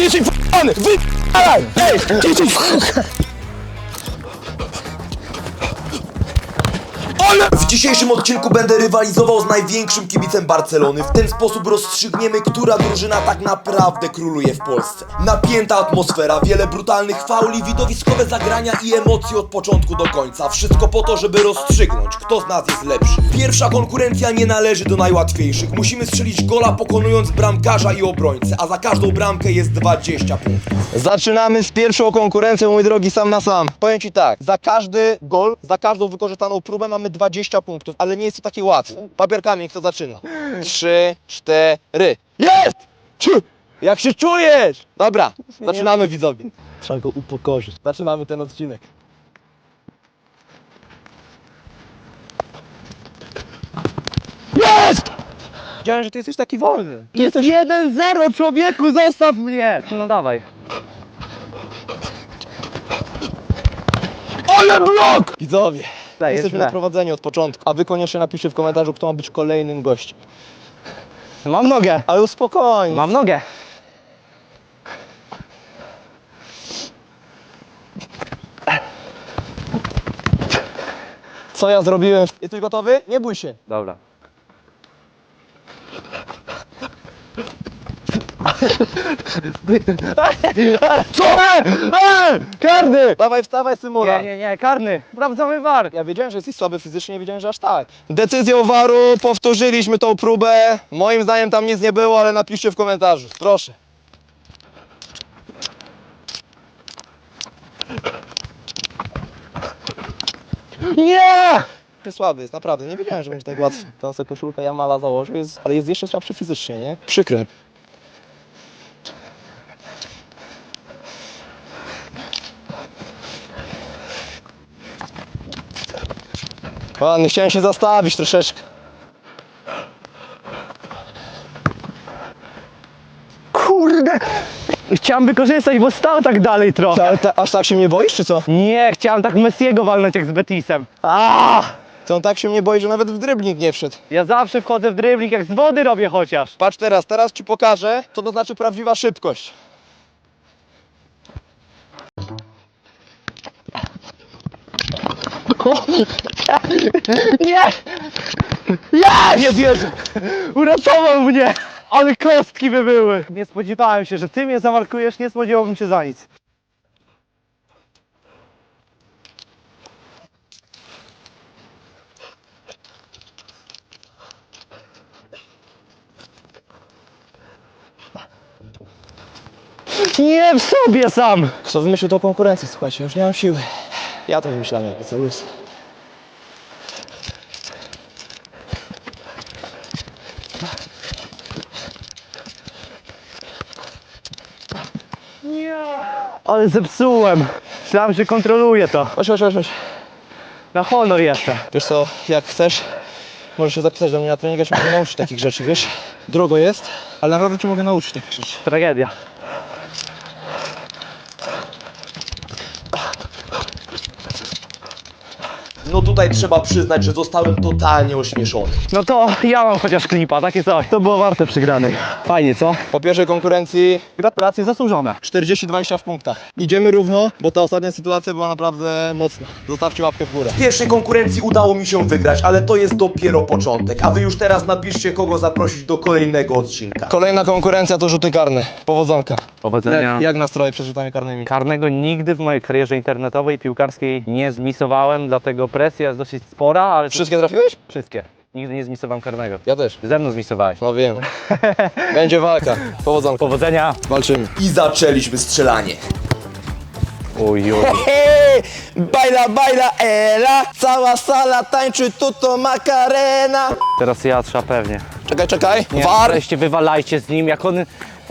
ty jesteś f***any! Wy... Ej, ty jesteś f***any! W dzisiejszym odcinku będę rywalizował z największym kibicem Barcelony. W ten sposób rozstrzygniemy, która drużyna tak naprawdę króluje w Polsce. Napięta atmosfera, wiele brutalnych fauli, widowiskowe zagrania i emocje od początku do końca. Wszystko po to, żeby rozstrzygnąć, kto z nas jest lepszy. Pierwsza konkurencja nie należy do najłatwiejszych. Musimy strzelić gola pokonując bramkarza i obrońcę, a za każdą bramkę jest 20 punktów. Zaczynamy z pierwszą konkurencją, mój drogi, sam na sam. Powiem Ci tak, za każdy gol, za każdą wykorzystaną próbę mamy 20 punktów, ale nie jest to takie łatwe. Papierkami, kto zaczyna? Trzy, cztery. Jest! Trzy. Jak się czujesz? Dobra, zaczynamy widzowie. Trzeba go upokorzyć. Zaczynamy ten odcinek. Jest! Wiedziałem, że ty jesteś taki wolny. Jesteś 1-0, człowieku, zostaw mnie! No dawaj. Ale blok! Widzowie, Źle, jest jesteśmy źle. od początku, a wy koniecznie napiszcie w komentarzu, kto ma być kolejnym gościem. Mam nogę. Ale uspokojnie. Mam nogę. Co ja zrobiłem? Jesteś gotowy? Nie bój się. Dobra. Co? Eee! Karny! Dawaj, wstawaj, Symula. Nie, nie, nie, karny. Sprawdzamy war. Ja wiedziałem, że jesteś słaby fizycznie, nie wiedziałem, że aż tak. Decyzją waru powtórzyliśmy tą próbę. Moim zdaniem tam nic nie było, ale napiszcie w komentarzu. Proszę. Nie! Ty słaby jest, naprawdę. Nie wiedziałem, że będzie tak łatwo. Tą sobie koszulkę Jamala założył, jest, ale jest jeszcze słabszy fizycznie, nie? Przykre. Ładnie, chciałem się zastawić troszeczkę. Kurde. Chciałem wykorzystać, bo stał tak dalej trochę. Ta, aż tak się mnie boisz, czy co? Nie, chciałem tak Messiego walnąć jak z Betisem. A! To on tak się mnie boi, że nawet w drybnik nie wszedł. Ja zawsze wchodzę w dribbling, jak z wody robię chociaż. Patrz teraz, teraz ci pokażę, co to znaczy prawdziwa szybkość. Nie! Nie! Nie wierzę! Uratował mnie! Ale kostki by były! Nie spodziewałem się, że ty mnie zamarkujesz, nie spodziewałbym się za nic. Nie w sobie sam! Kto wymyślił tą konkurencję? Słuchajcie, już nie mam siły. Ja to wymyślałem, jakby co jest. Ale zepsułem! Myślałem, że kontroluję to. Chodź, chodź, chodź, chodź. Na honor jeszcze. Wiesz co, jak chcesz, możesz się zapisać do mnie na trening, ja cię mogę nauczyć takich rzeczy, wiesz? Drogo jest, ale naprawdę cię mogę nauczyć takich rzeczy. Tragedia. No tutaj trzeba przyznać, że zostałem totalnie ośmieszony. No to ja mam chociaż klipa, takie coś. To było warte przegranej. Fajnie, co? Po pierwszej konkurencji Gratulacje zasłużone. 40-20 w punktach. Idziemy równo, bo ta ostatnia sytuacja była naprawdę mocna. Zostawcie łapkę w górę. W pierwszej konkurencji udało mi się wygrać, ale to jest dopiero początek. A wy już teraz napiszcie, kogo zaprosić do kolejnego odcinka. Kolejna konkurencja to rzuty karne. Powodzonka. Powodzenia. Jak, jak nastroje przed rzutami karnymi? Karnego nigdy w mojej karierze internetowej piłkarskiej nie zmisowałem, dlatego presja jest dosyć spora, ale Wszystkie trafiłeś? wszystkie. Nigdy nie zmisowałem karnego. Ja też. Ze mną zmisowałeś. No wiem. Będzie walka. Powodzonka. Powodzenia. Walczymy. I zaczęliśmy strzelanie. Uj. Hey, baila, baila, ela. Cała sala tańczy tuto macarena. Teraz ja trzeba pewnie. Czekaj, czekaj. Nie, War. wywalajcie z nim, jak on...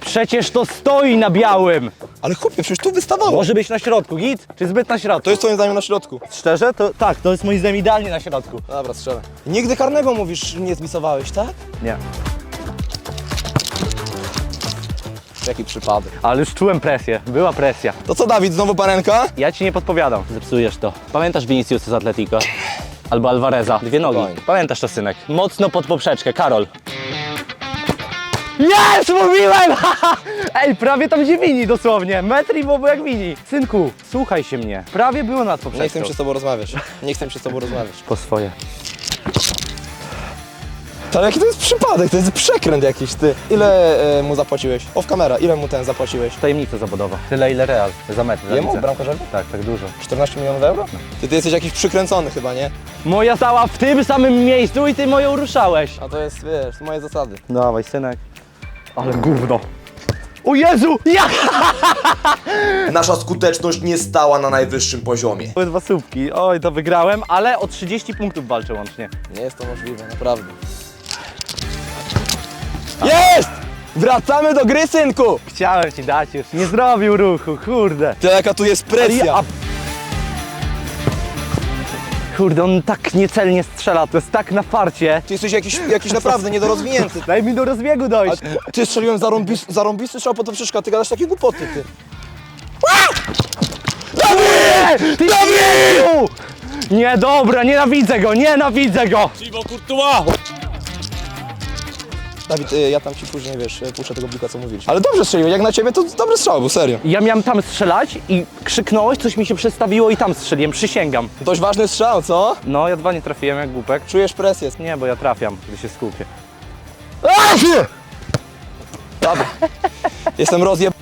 Przecież to stoi na białym! Ale chłopie, przecież tu wystawało. Może być na środku, git? Czy zbyt na środku? To jest twoim zdaniem na środku. Szczerze? To tak, to jest moim zdaniem idealnie na środku. Dobra, strzelę. Nigdy karnego mówisz, nie zmisowałeś, tak? Nie. Jaki przypadek. Ale już czułem presję, była presja. To co, Dawid, znowu panenka? Ja ci nie podpowiadam, zepsujesz to. Pamiętasz Vinicius z Atletico? Albo Alvareza, dwie nogi. Spokojnie. Pamiętasz to, synek? Mocno pod poprzeczkę, Karol. Jest, mówiłem! Ej, prawie tam gdzie mini dosłownie. Metr i było jak mini. Synku, słuchaj się mnie. Prawie było nad Nie chcę poprzeczką. się z tobą rozmawiać. Nie chcę się z tobą rozmawiać. Po swoje. Ale jaki to jest przypadek? To jest przekręt jakiś, ty. Ile e, mu zapłaciłeś? Off kamera, ile mu ten zapłaciłeś? Tajemnica zawodowa. Tyle ile real za metr. za Jemu, widzę. bramkarzowi? Tak, tak dużo. 14 milionów euro? Ty, ty jesteś jakiś przykręcony chyba, nie? Moja stała w tym samym miejscu i ty moją ruszałeś. A to jest, wiesz, moje zasady. Dawaj, synek. Ale gówno. O Jezu! Jak? Nasza skuteczność nie stała na najwyższym poziomie. Były dwa słupki. Oj, to wygrałem, ale o 30 punktów walczę łącznie. Nie jest to możliwe, naprawdę. Jest! Wracamy do gry, synku! Chciałem ci dać już. Nie zrobił ruchu, kurde. Ty, jaka tu jest presja. A- Kurde, on tak niecelnie strzela, to jest tak na farcie. Ty jesteś jakiś, jakiś naprawdę niedorozwinięty. Daj mi do rozbiegu A dojść. ty strzeliłem zarąbis, zarąbisty strzał po to przeszkadza, ty gadasz takie głupoty, ty. Ty śmieciu! Nie, dobra, nienawidzę go, nienawidzę go! Dawid, y, ja tam ci później, wiesz, y, puszczę tego blika, co mówiliśmy. Ale dobrze strzeliłeś, jak na ciebie to dobry strzał był, serio. Ja miałem tam strzelać i krzyknąłeś, coś mi się przestawiło i tam strzeliłem, przysięgam. Dość ważny strzał, co? No, ja dwa nie trafiłem jak głupek. Czujesz presję. Nie, bo ja trafiam, gdy się skupię. Dobra. Jestem rozjeb...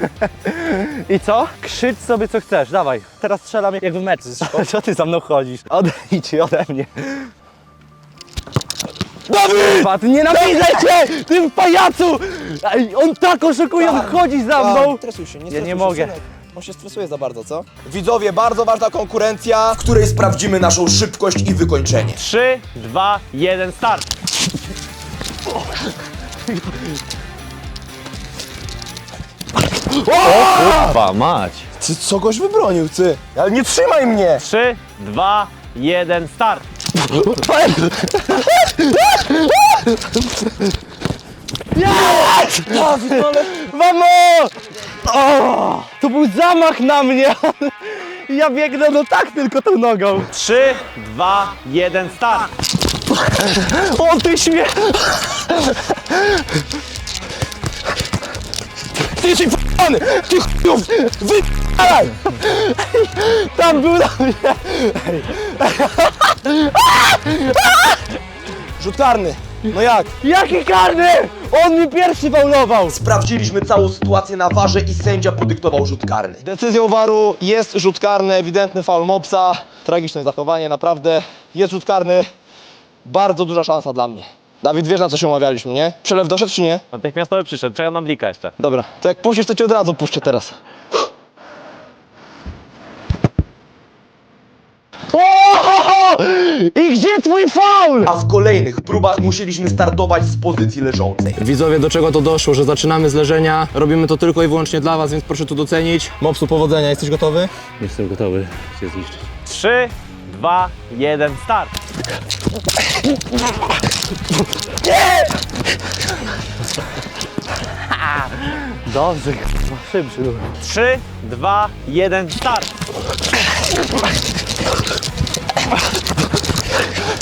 I co? Krzycz sobie co chcesz, dawaj. Teraz strzelam jak w meczu. Co ty za mną chodzisz? Odejdź ode mnie. Dawid! Pat, nienawidzę cię! Ty pajacu! Ej, on tak oszukuje, on chodzi za mną! Nie stresuj się, nie Ja stresuj nie się, mogę. synek. On się stresuje za bardzo, co? Widzowie, bardzo ważna konkurencja. w której sprawdzimy naszą szybkość i wykończenie. 3, 2, 1, start! Kurwa mać! Ty co goś wybronił, ty? Ale nie trzymaj mnie! 3, 2, 1, start! Mamo! O, to był zamach na mnie! Ja biegnę no tak tylko tą nogą. 3, 2, 1, start! O ty śmie... Ty jesteś f***any! Ty chujów! Wypalaj! Tam był na mnie! Rzut karny. No jak? Jaki karny! On mi pierwszy faulował! Sprawdziliśmy całą sytuację na warze i sędzia podyktował rzut karny. Decyzją waru jest rzut karny, ewidentny faul Mopsa. Tragiczne zachowanie, naprawdę. Jest rzut karny. Bardzo duża szansa dla mnie. Dawid, wiesz na co się umawialiśmy, nie? Przelew doszedł czy nie? Natychmiastowy przyszedł, czekam na blika jeszcze. Dobra, to jak puścisz, to cię od razu puszczę teraz. O! I gdzie twój faul? A w kolejnych próbach musieliśmy startować z pozycji leżącej. Widzowie, do czego to doszło, że zaczynamy z leżenia. Robimy to tylko i wyłącznie dla was, więc proszę to docenić. Mopsu, powodzenia. Jesteś gotowy? Jestem gotowy cię zniszczyć. 3, 2, 1, start! Dobrze, kurwa, szybszy był. 3, 2, 1, start!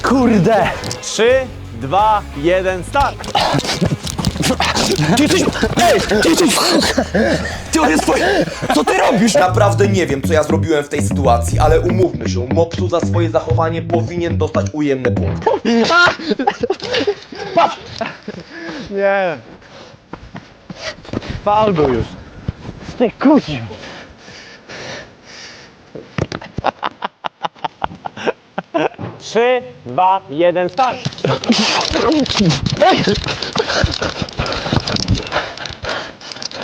Kurde! 3, 2, 1, start! Ty jesteś... Ej, ty jesteś... Ty on jest twoje... Co ty robisz? Naprawdę nie wiem, co ja zrobiłem w tej sytuacji, ale umówmy się, Mopsu za swoje zachowanie powinien dostać ujemny punkt. Patrz! Nie. Faul był już. Ty kuźwa. 3, 2, 1, start!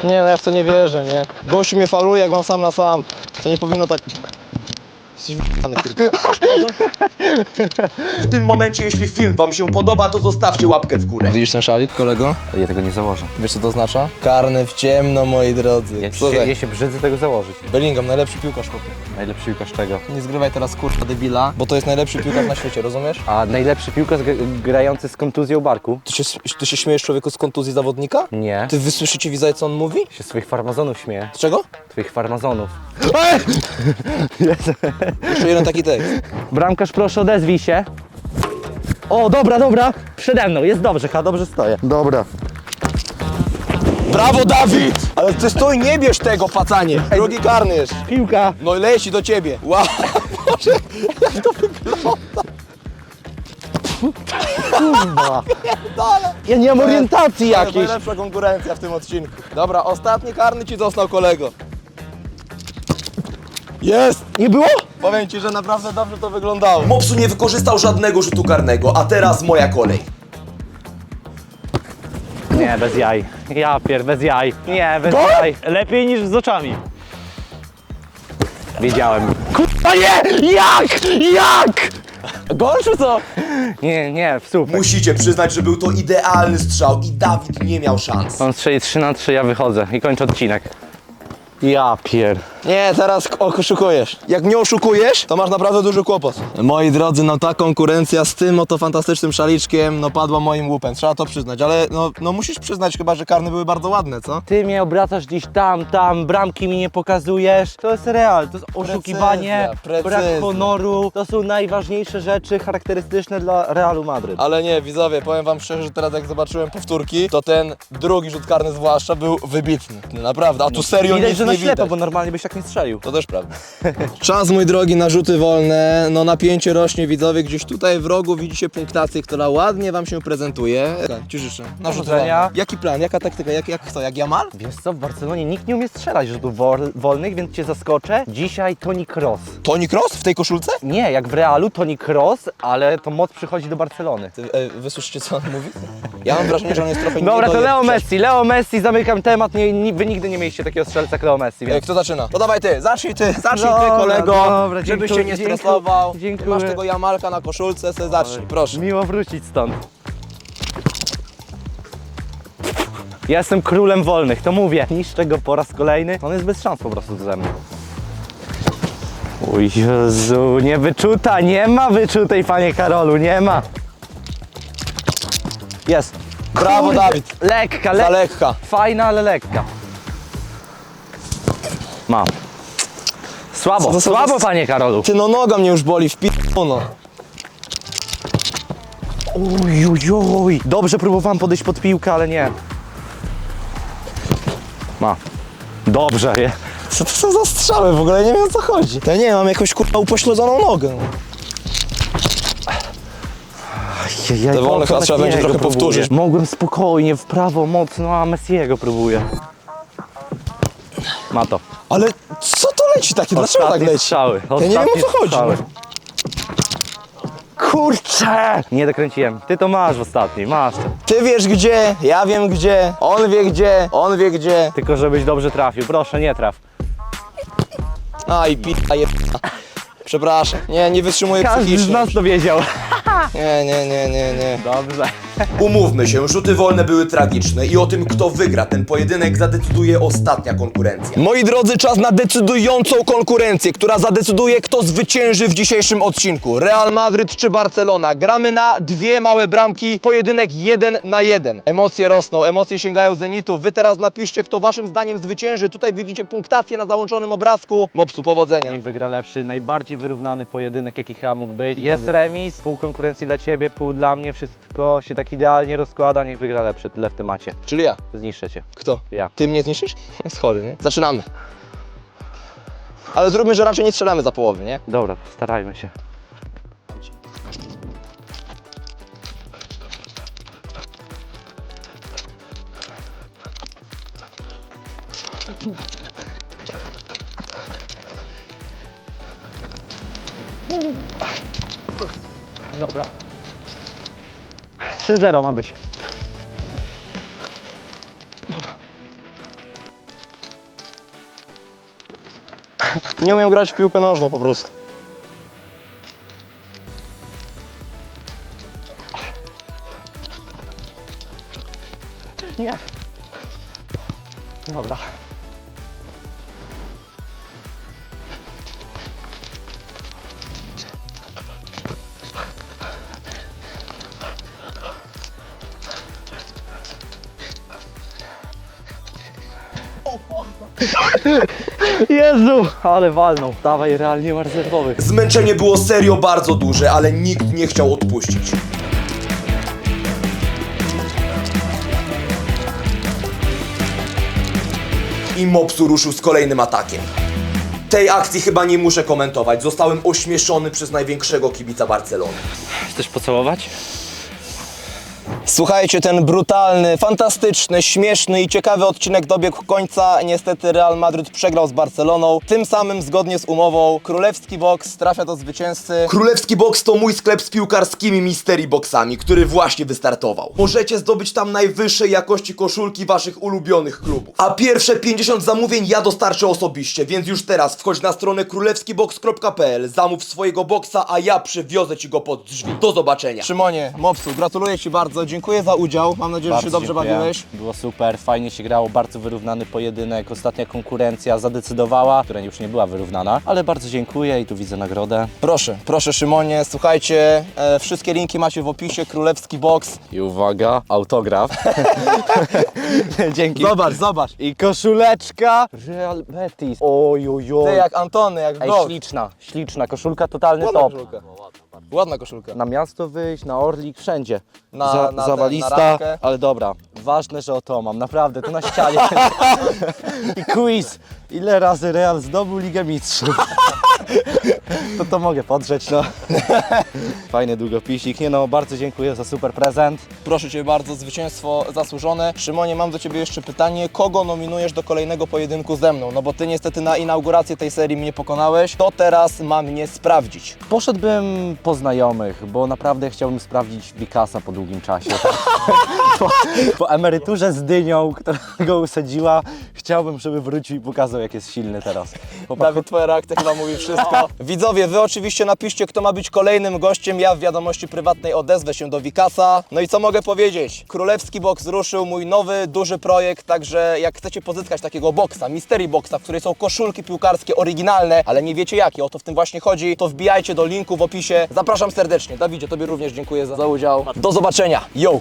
Nie, no ja w to nie wierzę, nie? Gościu mnie faluje, jak mam sam na sam. To nie powinno tak... Jesteś W tym momencie, jeśli film wam się podoba, to zostawcie łapkę w górę. Widzisz ten szalik, kolego? Ja tego nie założę. Wiesz co to oznacza? Karny w ciemno, moi drodzy. Ja się, ja się brzydzę tego założyć. Bellingham, najlepszy piłkarz chłopie. Najlepszy piłkarz czego? Nie zgrywaj teraz kurwa debila, bo to jest najlepszy piłkarz na świecie, rozumiesz? A najlepszy piłkarz gr- grający z kontuzją barku? Ty się, ty się śmiejesz człowieku z kontuzji zawodnika? Nie. Ty wysłyszycie widzowie co on mówi? Się swoich farmazonów śmieje. Z czego? Twoich farmazonów. Jeszcze jeden taki tekst. Bramkarz, proszę odezwij się. O, dobra, dobra. Przede mną, jest dobrze, ha, dobrze stoję. Dobra. Brawo Dawid! Ale ty stój, nie bierz tego, pacanie. Drugi karny jest. Piłka. No i leci do ciebie. Wow, Boże, jak to wygląda. Kurwa. Ja nie mam orientacji jakiejś. Najlepsza konkurencja w tym odcinku. Dobra, ostatni karny ci został kolego. Jest! Nie było? Powiem ci, że naprawdę dobrze to wyglądało. Mopsu nie wykorzystał żadnego rzutu karnego, a teraz moja kolej. Nie, bez jaj. Ja pier, bez jaj. Nie, bez Gol? jaj. Lepiej niż z oczami. Wiedziałem. Kurwa nie! Jak? Jak? Gol czy co? Nie, nie, w słupek. Musicie przyznać, że był to idealny strzał i Dawid nie miał szans. On strzeli 3 na 3, ja wychodzę i kończę odcinek. Ja pier. Nie, teraz oszukujesz. Jak nie oszukujesz, to masz naprawdę duży kłopot. Moi drodzy, no ta konkurencja z tym oto fantastycznym szaliczkiem, no padła moim łupem, trzeba to przyznać, ale no, no musisz przyznać chyba, że karny były bardzo ładne, co? Ty mnie obracasz gdzieś tam, tam, bramki mi nie pokazujesz. To jest real, to jest oszukiwanie, Precyzja, brak precyzja. honoru. To są najważniejsze rzeczy charakterystyczne dla Realu Madryt. Ale nie, widzowie, powiem wam szczerze, że teraz jak zobaczyłem powtórki, to ten drugi rzut karny zwłaszcza był wybitny. Naprawdę, a tu serio Widać, nic że na nie ślepo, widać. bo normalnie byś tak nie strzelił. To też prawda. Czas, mój drogi, na rzuty wolne. No napięcie rośnie, widzowie. Gdzieś tutaj w rogu widzicie punktację, która ładnie wam się prezentuje. Tak, ci życzę. Na rzuty Powodzenia. wolne. Jaki plan, jaka taktyka, jak, jak co, jak Jamal? Wiesz co, w Barcelonie nikt nie umie strzelać rzutów wol- wolnych, więc cię zaskoczę. Dzisiaj Toni Kroos. Toni Kroos w tej koszulce? Nie, jak w Realu Toni Kroos, ale to moc przychodzi do Barcelony. Ty, e, wy słyszycie, co on mówi? Ja mam wrażenie, że on jest trochę Dobra, to niedojeb- Leo Messi, Leo Messi, zamykam temat, nie, wy nigdy nie mieliście takiego strzelca jak Leo Messi, E, więc... Kto zaczyna? To dawaj ty, zacznij ty, zacznij ty Dobra, kolego, dobra, żebyś się dziękuję, nie stresował. dziękuję. Masz tego Jamalka na koszulce, se zacznij, proszę. Miło wrócić stąd. Ja jestem królem wolnych, to mówię. Niszczę go po raz kolejny. On jest bez szans po prostu ze mną. O Jezu, nie wyczuta, nie ma wyczutej, panie Karolu, nie ma. Jest. Brawo, Kurde, Dawid. Lekka, Za lekka. lekka. Fajna, ale lekka. Mam. Co Słabo, to są- słabo, panie Karolu. Ty no noga mnie już boli, w no. Ujujuj. Dobrze próbowałem podejść pod piłkę, ale nie. Ma. Dobrze, je. Co to są za strzały w ogóle? Nie wiem o co chodzi. Ja nie wiem, mam jakąś kurwa upośledzoną nogę. Te wolne chyba trzeba będzie trochę powtórzyć. Mogłem spokojnie, w prawo, mocno, a Messiego próbuję. Ma to. Ale co to leci takie? Dlaczego tak Ostatnie leci? strzały. Ja nie wiem o ostatnie co chodzi. strzały. Kurczę! Nie dokręciłem. Ty to masz w ostatniej, masz to. Ty wiesz gdzie, ja wiem gdzie, on wie gdzie, on wie gdzie. Tylko żebyś dobrze trafił. Proszę, nie traf. A i pita je... Przepraszam. Nie, nie wytrzymuję Każdy z psychicznie. nas to wiedział. Nie, nie, nie, nie, nie. Dobrze. Umówmy się, rzuty wolne były tragiczne i o tym, kto wygra ten pojedynek, zadecyduje ostatnia konkurencja. Moi drodzy, czas na decydującą konkurencję, która zadecyduje, kto zwycięży w dzisiejszym odcinku. Real Madryt czy Barcelona. Gramy na dwie małe bramki, pojedynek jeden na jeden. Emocje rosną, emocje sięgają zenitu. Wy teraz napiszcie, kto waszym zdaniem zwycięży. Tutaj widzicie punktację na załączonym obrazku. Mopsu, powodzenia. Wygra lepszy, najbardziej wyrównany pojedynek, jaki chyba mógł być. Jest remis, pół konkurencji dla ciebie, pół dla mnie, wszystko się tak idealnie rozkłada, niech wygra lepszy, tyle w temacie. Czyli ja. Zniszczę cię. Kto? Ja. Ty mnie zniszczysz? Jest chory, nie? Zaczynamy. Ale zróbmy, że raczej nie strzelamy za połowy, nie? Dobra, starajmy się. Dobra. 3-0 ma być. Nie umiem grać w piłkę nożną po prostu. Nie. Dobra. Jezu, ale walnął. Dawaj, realnie rezerwowych. Zmęczenie było serio bardzo duże, ale nikt nie chciał odpuścić. I Mopsu ruszył z kolejnym atakiem. Tej akcji chyba nie muszę komentować. Zostałem ośmieszony przez największego kibica Barcelony. Chcesz pocałować? Słuchajcie, ten brutalny, fantastyczny, śmieszny i ciekawy odcinek dobiegł końca. Niestety Real Madryt przegrał z Barceloną. Tym samym, zgodnie z umową, królewski boks trafia do zwycięzcy. Królewski Box to mój sklep z piłkarskimi mystery boxami, który właśnie wystartował. Możecie zdobyć tam najwyższej jakości koszulki waszych ulubionych klubów. A pierwsze 50 zamówień ja dostarczę osobiście, więc już teraz wchodź na stronę królewskibox.pl, zamów swojego boksa, a ja przywiozę ci go pod drzwi. Do zobaczenia. Szymonie, Mopsu, gratuluję Ci bardzo, dziękuję za udział. Mam nadzieję, że się dobrze dziękuję. bawiłeś. Było super, fajnie się grało, bardzo wyrównany pojedynek. Ostatnia konkurencja zadecydowała, która już nie była wyrównana, ale bardzo dziękuję i tu widzę nagrodę. Proszę, proszę Szymonie, słuchajcie, e, wszystkie linki macie w opisie, królewski boks. I uwaga, autograf. Dzięki. Zobacz, zobacz. I koszuleczka Real Betis. Oj, oj, Ty jak Antony, jak Ej, śliczna, śliczna koszulka, totalny Ładna top. koszulka. Ładna koszulka. Na miasto wyjść, na Orlik, wszędzie. Na- Za, na ten- na zawalista, ramkę. ale dobra. Ważne, że oto mam, naprawdę, to na ścianie. I quiz. Ile razy Real zdobył Ligę Mistrzów? To to mogę podrzeć, no. Fajny długopisik. Nie no, bardzo dziękuję za super prezent. Proszę Cię bardzo, zwycięstwo zasłużone. Szymonie, mam do Ciebie jeszcze pytanie. Kogo nominujesz do kolejnego pojedynku ze mną? No bo Ty niestety na inaugurację tej serii mnie pokonałeś. To teraz ma mnie sprawdzić. Poszedłbym po znajomych, bo naprawdę chciałbym sprawdzić Wikasa po długim czasie. po, po emeryturze z dynią, która go usadziła, chciałbym, żeby wrócił i pokazał, jak jest silny teraz. Chłopak, Dawid, Twoja reakcja chyba mówi wszystko. Widzowie, Wy oczywiście napiszcie, kto ma być kolejnym gościem. Ja w wiadomości prywatnej odezwę się do Wikasa. No i co mogę powiedzieć? Królewski Box ruszył, mój nowy, duży projekt, także jak chcecie pozyskać takiego boksa, mystery boxa, w której są koszulki piłkarskie oryginalne, ale nie wiecie jakie, o to w tym właśnie chodzi, to wbijajcie do linku w opisie. Zapraszam serdecznie. Dawidzie, Tobie również dziękuję za, za udział. Do zobaczenia. Yo!